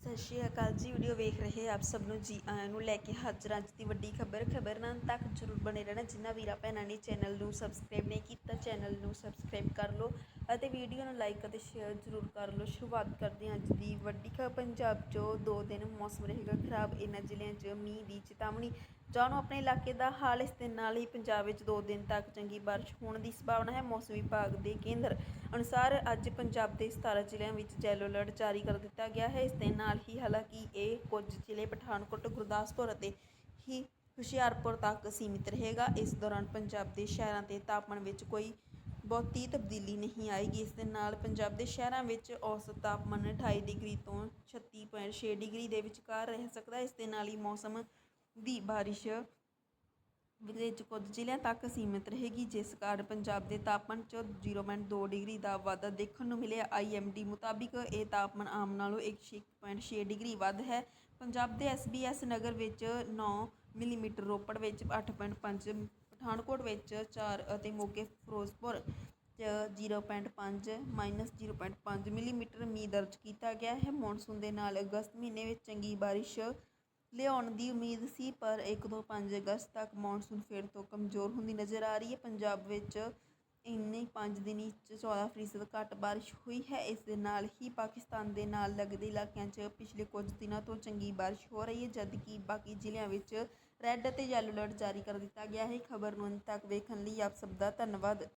ਸਤਿ ਸ਼੍ਰੀ ਅਕਾਲ ਜੀ, ਵੀਡੀਓ ਵੇਖ ਰਹੇ ਆਪ ਸਭ ਨੂੰ ਜੀ ਆਇਆਂ ਨੂੰ ਲੈ ਕੇ ਹਾਜ਼ਰ ਅੱਜ ਦੀ ਵੱਡੀ ਖਬਰ। ਖਬਰ ਨਾਲ ਤੱਕ ਜਰੂਰ ਬਣੇ ਰਹਿਣਾ, ਜਿਨ੍ਹਾਂ ਵੀਰਾਂ ਭੈਣਾਂ ਨੇ ਚੈਨਲ ਨੂੰ ਸਬਸਕ੍ਰਾਈਬ ਨਹੀਂ ਕੀਤਾ, ਚੈਨਲ ਨੂੰ ਸਬਸਕ੍ਰਾਈਬ ਕਰ ਲਓ ਅਤੇ ਵੀਡੀਓ ਨੂੰ ਲਾਈਕ ਅਤੇ ਸ਼ੇਅਰ ਜਰੂਰ ਕਰ ਲਓ। ਸ਼ੁਰੂਆਤ ਕਰਦੇ ਹਾਂ ਅੱਜ ਦੀ ਵੱਡੀ ਖਬਰ। ਪੰਜਾਬ 'ਚੋਂ ਦੋ ਦਿਨ ਮੌਸਮ ਰਹੇਗਾ ਖਰਾਬ। ਇਹਨਾਂ ਜ਼ਿਲ੍ਹਿਆਂ 'ਚ ਮੀਂਹ ਦੀ ਚੇਤਾਵਨੀ ਜਾਣੋ, ਆਪਣੇ ਇਲਾਕੇ ਦਾ ਹਾਲ ਇਸ ਦੇ ਨਾਲ ਹੀ ਪੰਜਾਬ ਵਿੱਚ ਦੋ ਦਿਨ ਤੱਕ ਚੰਗੀ ਬਾਰਿਸ਼ ਹੋਣ ਦੀ ਸੰਭਾਵਨਾ ਹੈ। ਮੌਸਮ ਵਿਭਾਗ ਦੇ ਕੇਂਦਰ ਅਨੁਸਾਰ ਅੱਜ ਪੰਜਾਬ ਦੇ 17 ਜ਼ਿਲ੍ਹਿਆਂ ਵਿੱਚ ਯੈਲੋ ਅਲਰਟ ਜਾਰੀ ਕਰ ਦਿੱਤਾ ਗਿਆ ਹੈ। ਇਸ ਦੇ ਨਾਲ ਹੀ ਹਾਲਾਂਕਿ ਇਹ ਕੁਝ ਜ਼ਿਲ੍ਹੇ ਪਠਾਨਕੋਟ, ਗੁਰਦਾਸਪੁਰ ਅਤੇ ਹੀ ਹੁਸ਼ਿਆਰਪੁਰ ਤੱਕ ਸੀਮਿਤ ਰਹੇਗਾ। ਇਸ ਦੌਰਾਨ ਪੰਜਾਬ ਦੇ ਸ਼ਹਿਰਾਂ ਤੇ ਤਾਪਮਾਨ ਵਿੱਚ ਕੋਈ ਬਹੁਤੀ ਤਬਦੀਲੀ ਨਹੀਂ ਆਏਗੀ। ਇਸ ਦੇ ਨਾਲ ਪੰਜਾਬ ਦੇ ਸ਼ਹਿਰਾਂ ਵਿੱਚ ਔਸਤ ਤਾਪਮਾਨ 28 ਡਿਗਰੀ ਤੋਂ 36.6 ਡਿਗਰੀ ਦੇ ਵਿਚਕਾਰ ਰਹਿ ਸਕਦਾ ਹੈ। ਇਸ ਦੇ ਨਾਲ ਹੀ ਮੌਸਮ ਦੀ ਬਾਰਿਸ਼ ਵਿੱਚ ਕੁਝ ਜ਼ਿਲ੍ਹਿਆਂ ਤੱਕ ਸੀਮਿਤ ਰਹੇਗੀ, ਜਿਸ ਕਾਰਨ ਪੰਜਾਬ ਦੇ ਤਾਪਮਾਨ 'ਚ 0.2 ਡਿਗਰੀ ਦਾ ਵਾਧਾ ਦੇਖਣ ਨੂੰ ਮਿਲਿਆ। ਆਈਐਮਡੀ ਮੁਤਾਬਿਕ ਇਹ ਤਾਪਮਾਨ ਆਮ ਨਾਲੋਂ 1.6 ਡਿਗਰੀ ਵੱਧ ਹੈ। ਪੰਜਾਬ ਦੇ ਐਸਬੀਐਸ ਨਗਰ ਵਿੱਚ 9 ਮਿਲੀਮੀਟਰ ਰੋਪੜ ਵਿੱਚ 8.5 ਪਠਾਨਕੋਟ ਵਿੱਚ 4 ਅਤੇ ਮੋਗੇ ਫਿਰੋਜ਼ਪੁਰ 'ਚ 0.5 ਮਾਈਨਸ 0.5 ਮਿਲੀਮੀਟਰ ਮੀਂਹ ਦਰਜ ਕੀਤਾ ਗਿਆ ਹੈ। ਮੌਨਸੂਨ ਦੇ ਨਾਲ ਅਗਸਤ ਮਹੀਨੇ ਵਿੱਚ ਚੰਗੀ ਬਾਰਿਸ਼ ਲਿਆਉਣ ਦੀ ਉਮੀਦ ਸੀ, ਪਰ ਇੱਕ ਤੋਂ ਪੰਜ ਅਗਸਤ ਤੱਕ ਮੌਨਸੂਨ ਫਿਰ ਤੋਂ ਕਮਜ਼ੋਰ ਹੁੰਦੀ ਨਜ਼ਰ ਆ ਰਹੀ ਹੈ। ਪੰਜਾਬ ਵਿੱਚ ਇੰਨੇ ਪੰਜ ਦਿਨੀ 'ਚ 14 ਫੀਸਦ ਘੱਟ ਬਾਰਿਸ਼ ਹੋਈ ਹੈ। ਇਸ ਦੇ ਨਾਲ ਹੀ ਪਾਕਿਸਤਾਨ ਦੇ ਨਾਲ ਲੱਗਦੇ ਇਲਾਕਿਆਂ 'ਚ ਪਿਛਲੇ ਕੁਝ ਦਿਨਾਂ ਤੋਂ ਚੰਗੀ ਬਾਰਿਸ਼ ਹੋ ਰਹੀ ਹੈ, ਜਦਕਿ ਬਾਕੀ ਜ਼ਿਲ੍ਹਿਆਂ ਵਿੱਚ ਰੈੱਡ ਅਤੇ ਯੈਲੋ ਅਲਰਟ ਜਾਰੀ ਕਰ ਦਿੱਤਾ ਗਿਆ ਹੈ। ਖਬਰ ਨੂੰ ਅੰਤ ਤੱਕ ਵੇਖਣ ਲਈ ਆਪ ਸਭ ਦਾ ਧੰਨਵਾਦ।